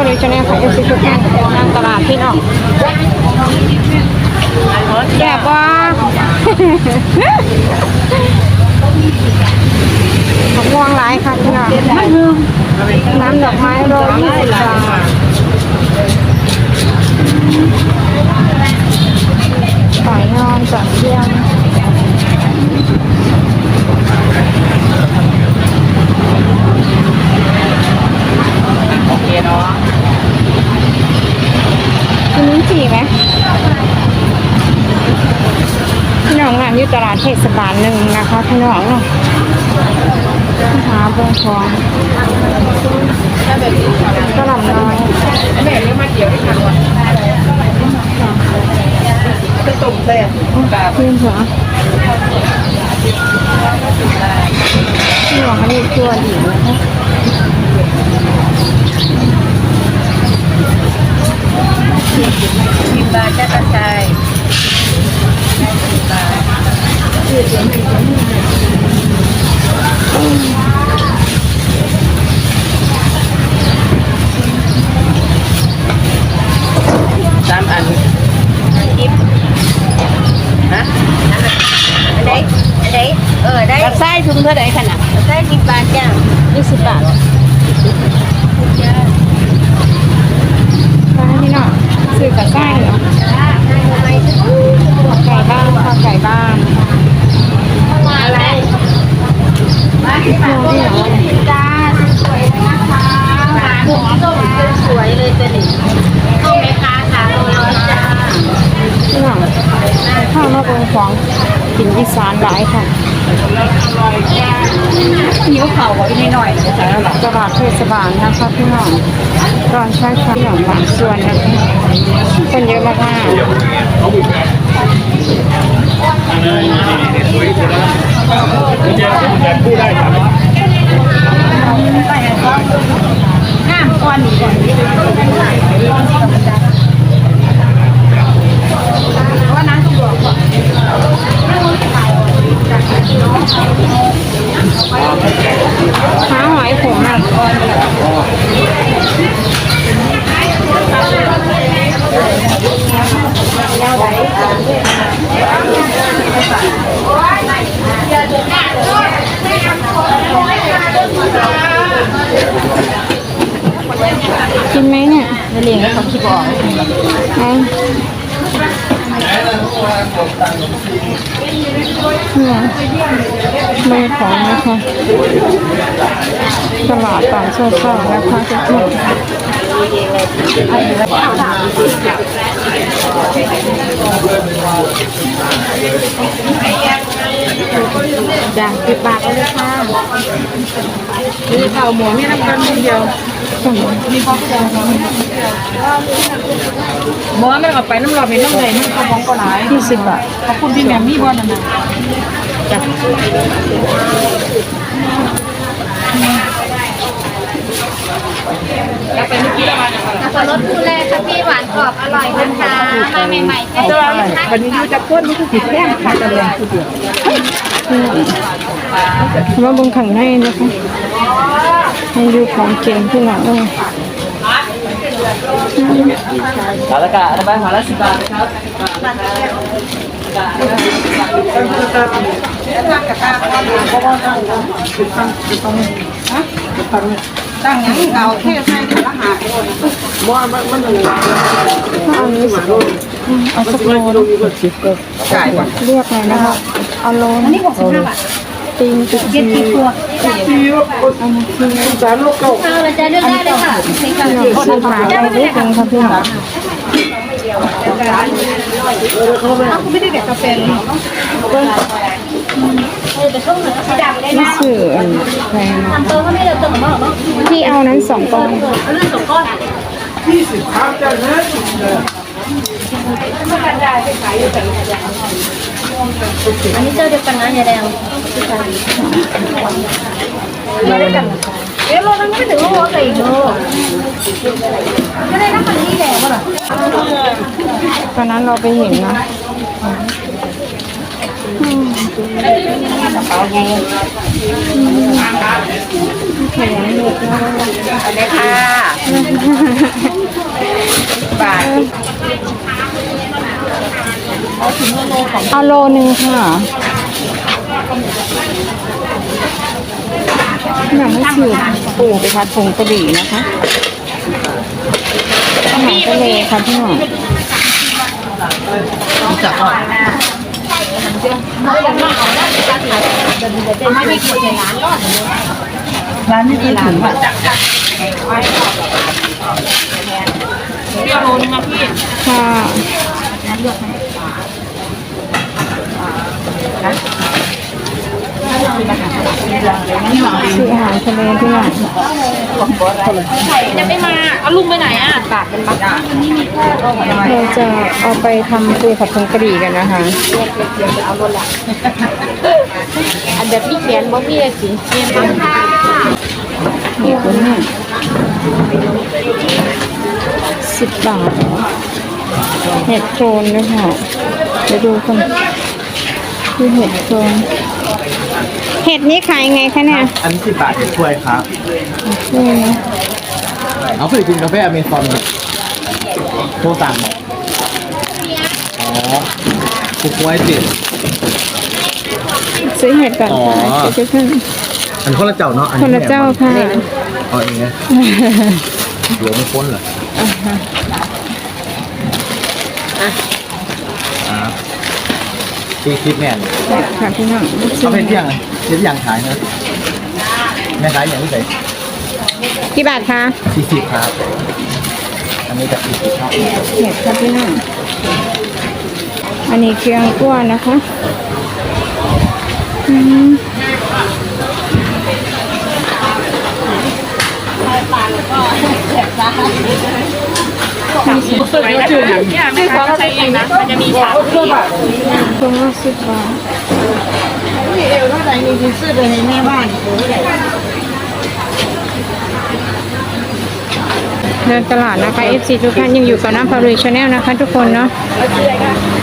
คนนี้จะเนี่ยค่ะเอฟซีทุกท่านนั่งตลาดพี่น้องแย่ว่ามะม่วงหลายค่ะพี่น้องน้ำดอกไม้โรยยี่สิบบาทฝอยนอนจัดเที่ยง โอเคเนาะ กินลิ้นจี่ไหมพี่น้องงานอยู่ ตลาดเทศบาลหนึ่งนะคะพี่น้องเนาะหาบงทองกระหล่ำน้อยแม่ยังมาเกี่ยวได้ทันวันจะตุ่มแซ่บแบบขึ้นเหรอพี่น้องอันนี้ตัวดีนะคะกินบาร์จะกระจายสา สามอันทิปฮะอันไหนอันไหนเออได้กระไส้ถุงเท่าไหร่ขนาดได้สิบบาทจ้ายี่สิบบาทร้านพี่น้องซื้อกับไส้เหรอ ไก่บ้างข้าวไก่บ้างอะไรมาที่มาต้มจ้าสวยๆนะคะหาหมูต้มสวยเลยเจนิต้มไหมคะสามร้อยจ้าพี่น้อข้าวมาบงของกินอีสานหลายค่ะ ตลาดเทศบาลนะคะพี่น้องตอนใช้ค่ะพี่น้องบางส่วนนะคะคนเยอะมากๆน้ำก้อนนี้ก่อนว่าน้ำต้องบอกก่อน กินไหมเนี่ยเลี้ยงแล้วเขาคิดบอกเอา เนี่ยไม่ของนะคะตลาดต่ามเช้าๆนะคะทุกคน จ้ะสิบบาทเลยค่ะมีเข่าหมูนี่น้ำกันเดียวสั่งมีข้าวแกงหมอไม่เอาไปน้ำร้อนเป็นน้ำไหลมันเขาบอกก็หลายยี่สิบบาทขอบคุณพี่แหม่มมีบอลนั่นนะจ้ะ แล้วไปเมื่อกี้ละวัน สับปะรดคู่แรกค่ะพี่หวานกรอบอร่อยนะคะมาใหม่ๆแค่แต่ว่านี้นะคะวันนี้ยูจะพ่นนี่คือผิดแท่งค่ะจะเรียนคือเดียวมาเบนขังให้นะคะให้ดูของเก่งที่หลังเออหาละกะอะไรหาละสิบบาทนะครับตั้ง ยังเก่าเทศให้ละหาถ้าอันนี้สิบเอาสักโลนะจ่ายก่อนเรียกเลยนะคะเอาโลอันนี้หกสิบห้าบาทตีนจุดจีนตัวอันนี้คือข้าวเราจะเลือกได้เลยค่ะใช้กับพี่น้องซื้อมาได้นิดนึงค่ะพี่น้องคุณไม่ได้เด็กกาแฟเลยดับได้ นี่นะสื่ออันแพงนะทำตัวก็ไม่เลือกตัวหม้อหม้อที่เอานั้นสองก้อนเอาเลือกสองก้อนอันนี้เจ้าเดียวกันนะยายแดงมาด้วยกันเอ๊ะโลนั้นไม่ถึงโลใส่โลก็ได้น้ำมันนี่แดงป่ะล่ะตอนนั้นเราไปเห็นนะ อืมเอาเองแข็งเลยค่ะบาทเอาโลหนึ่งค่ะอยากให้สืบปูไปพัดผงกะหรี่นะคะอาหารทะเลค่ะพี่หน่อยจับก่อนไม่มีคนใน ร้านร้านนี้คือถึงว่าจับเรียวโลนึงนะพี่ค่ะซื้อ อาหารทะเลพี่หน่อยยังไม่มา เอาลุงไปไหนอะปากเป็นบักเราจะเอาไปทำปูผัดผงกะหรี่กันนะคะอันเดียวพี่เขียนบอกพี่สิเขียนบักค่ะนี่คุณแม่สิบบาทเหรอเห็ดโคนด้วยค่ะเดี๋ยวดูกันคือเห็ดโคน เห็ดนี้ขายไงคะเนี่ยอันนี้สิบบาทเห็ดถ้วยครับนี่นะเอาเคยกินกาแฟอเมซอนไหมโทรสั่งบอกอ๋อคุกไว้ติดซื้อเห็ดก่อนอ๋อค่ะซื้อขึ้นอันคนละเจ้าเนาะอัคนละเจ้าค่ะอ๋ออย่างเงี้ยเดี๋ยวไม่พ้นเหรอครับที่คิดแน่นเห็ดค่ะพี่น้องเขาเป็นเที่ยงเลย เที่ยงขายนะแม่ขายอย่างที่ไหนกี่บาทคะสี่สิบครับ อันนี้จะสี่สิบครับเห็ดค่ะพี่น้องอันนี้เกียงกั้วนะคะอืมไปนะชื่อชื่อเขาใช้เองนะมันจะมีฉากที่ตรงละสิบบาทที่ เอวเท่าไหร่นี่คือซื้อไปให้แม่บ้านเดินตลาดนะคะ FC ทุกท่านยังอยู่กับน้ำพารุยชาแนลนะคะ ทุกคนเนาะ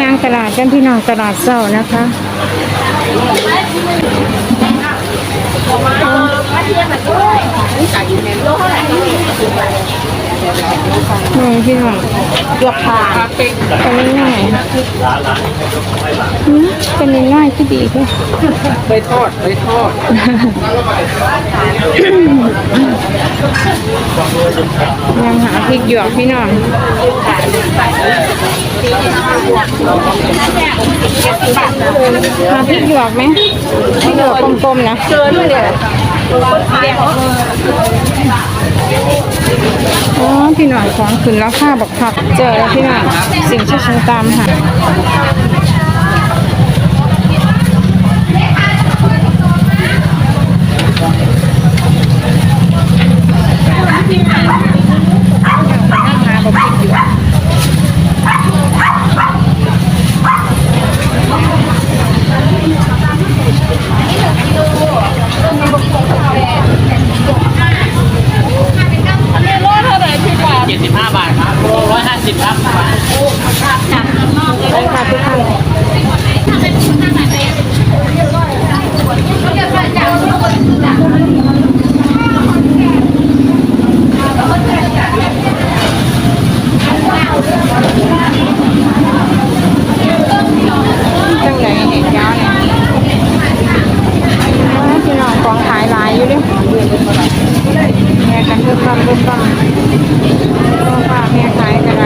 ยางตลาดกันพี่น้องตลาดเศร้านะคะ นี่พี่หน้องเกือบผ่านเป็นง่ายอืมเป็นง่ายที่ดีค่ะไปทอดไปทอดยังหาพริกหยวกพี่น้องหาพริกหยวกไหมพริกหยวกกลมๆนะเจอด้วยเลย อ๋อพี่หน่อยของขึ้นแล้วค่าบักผักเจอแล้วพี่หน่อยสิ่งที่ฉันตามหาเลยค่ะทุกท่านจังไหนเห็นยาวเนี่ยอ๋อพี่น้องของขายหลายอยู่เดิแม่กันทุกคำทุกคำก็ฝากแม่ขายกันไร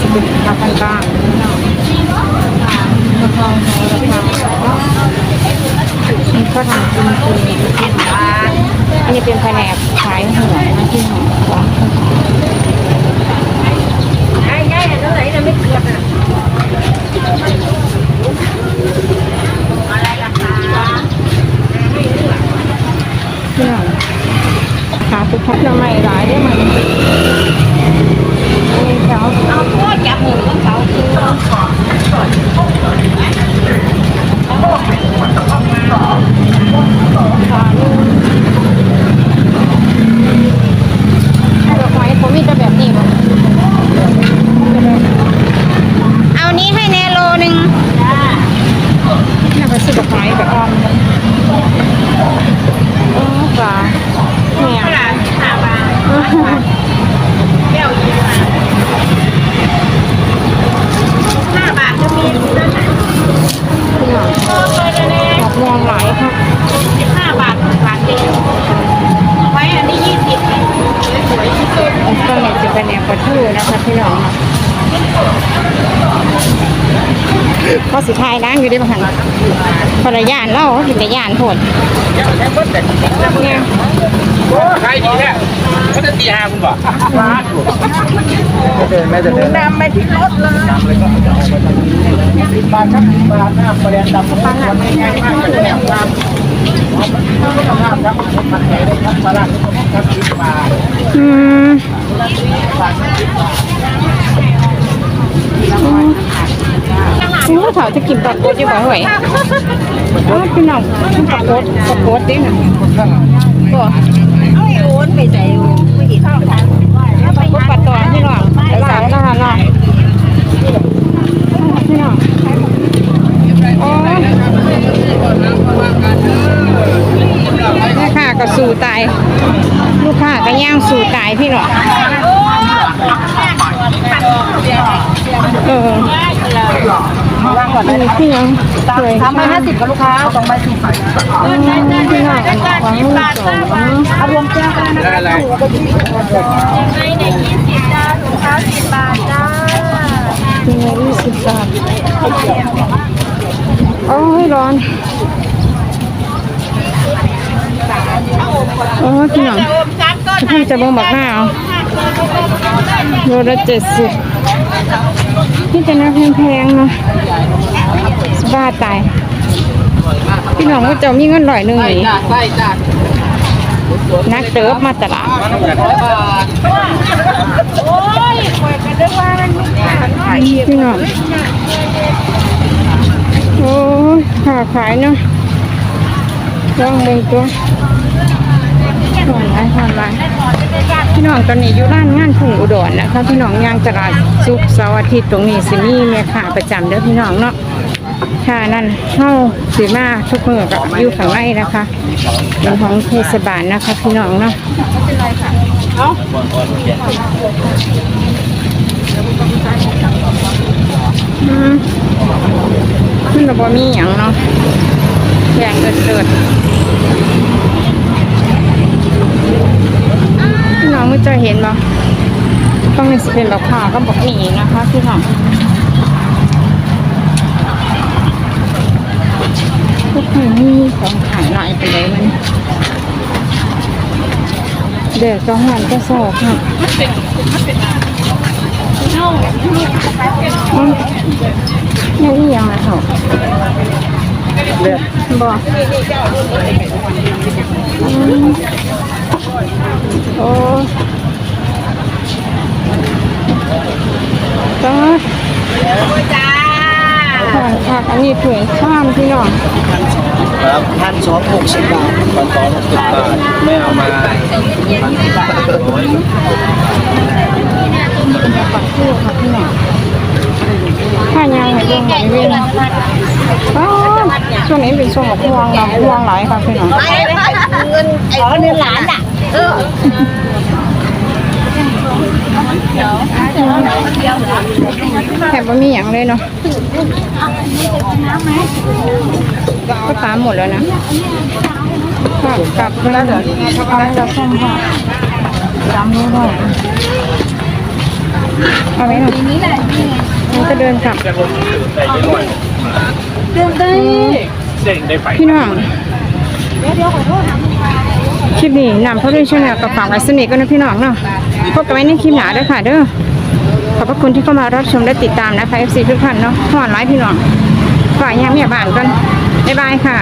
จะเป็น ราคาต่างๆราคาราคานี่ก็ทำจริงๆอันนี้เป็นแผนกขายหัวนะที่หัวง่ายๆเท่าไหร่นะไม่เกือบอะเพื่อนหาทุกพักจะไม่หลายได้ไหมอันนี้เขา เอาโคตรจับหมูกับเขาคือ ดอกไม้ผมมีแต่ น้องพอ สิทายร้านอยู่ได้บ้างพอระยานเล่าเขาถึงระยานโผดเนี่ยโอ้ขายดีแท้ก็จะตีห้าคุณบ่เดินแม่จะเดินนำไปที่รถเลยสิบบาทครับสิบบาทหน้าประเด็นดำปังหันง่ายมากเลยแบบว่าครับมันแข็งได้ครับปลาครับสิบบาทอืม อืมเขาจะกินปลาโคตรอยู่บ่ห่วยอ๋อพี่น้องกินปลาโคตรปลาโคตรดิน่ะบ่เอาไอ้โอนไปใส่ไม่กี่เท่ากันปลาโคตรปลาตอนพี่น้องหลายแล้วค่ะเนาะพี่น้องโอ้ยแม่ค้าก็สู่ตาย ลูกค้าก็ย่างสู่ตายพี่น้องเออ อันนี้พี่น้องสวยสามใบห้าสิบกับลูกค้าสองใบสี่สิบอืมพี่น้องอันนี้ของมือสองเอารวมแก้วกันนะได้อะไรในยี่สิบจ้าลูกค้าสิบบาทจ้ามีเงินยี่สิบบาทโอ้ยร้อนโอ้ยพี่น้องโอมจัดก็เพิ่งจะเบิ่งบักหน้าเอาโลละเจ็ดสิบ นี่จะน่าแพงๆเนาะบ้าตาย พี่น้องว่าเจะมีเงินร้อยหนึ่งหนิใส่นักเติบมาตลาดร้อยบาทโอ้ยคอยกันด้วยว่ามันมีขายหน่อยพี่น้องโอ้ยขาขายเนาะลองเบิ่งตัวหอนไรหอนไร พี่น้องตอนนี้อยู่ร้านงานทุ่งอุดรนะคะพี่น้องย่างตลาดซุกร์เสาร์อาทิตย์ตรงนี้สิมีแม่ค้าประจำเด้อพี่น้องเนาะค่ะนั่นเข้าสีมาทุกมือกับอยู่ข้างในนะคะเป็นของเทศบาลนะคะพี่น้องเนาะอืมขึ้นระบมีอย่างเนาะแยงเกิดเกิดพี่น้องไม่ จะเห็นบ่ต้องมีสิเป็นแบบผ่าก็บอกหนีนะคะพี่น้องพวกนี้มีของขายหน่อยไปเลยมันเด็กก็หันก็สอบค่ะอืมยังอีกอย่างนะเขาเลือดบอกอืมโอ้จ้า จ้า ค่ะ ค่ะอันนี้ถุงข้ามพี่น้องครับพันสองหกสิบบาทพันสองหกสิบบาทไม่เอามาพันบาทร้อยปักคู่ค่ะพี่น้องข้ายางไหนเรื่องไหนเว้นอ๋อช่วงนี้เป็นช่วงของพวงเราพวงหลายค่ะพี่น้องไปเงินไอ้เงินหลานอะเออ แถบว่ามีอย่างเลยเนาะก็ตามหมดแล้วนะค่ะกลับแล้วเดี๋ยวเอาให้เราซ่อมค่ะจำรู้ด้วยเอาไว้หน่อยมันก็เดินกลับเด้งได้ไปพี่น้องคลิปนี้นำเข้าด้วยช่องแนวกับฝากไว้สนิทกันนะพี่น้องเนาะ พบกันไว้ในคลิปหน้าด้วยค่ะเด้อขอบพระคุณที่เข้ามารับชมและติดตามนะคะ FC ทุกท่านเนาะหวานไลฟ์พี่น้องฝ่ายยามเมียบ้านกันบ๊ายบายค่ะ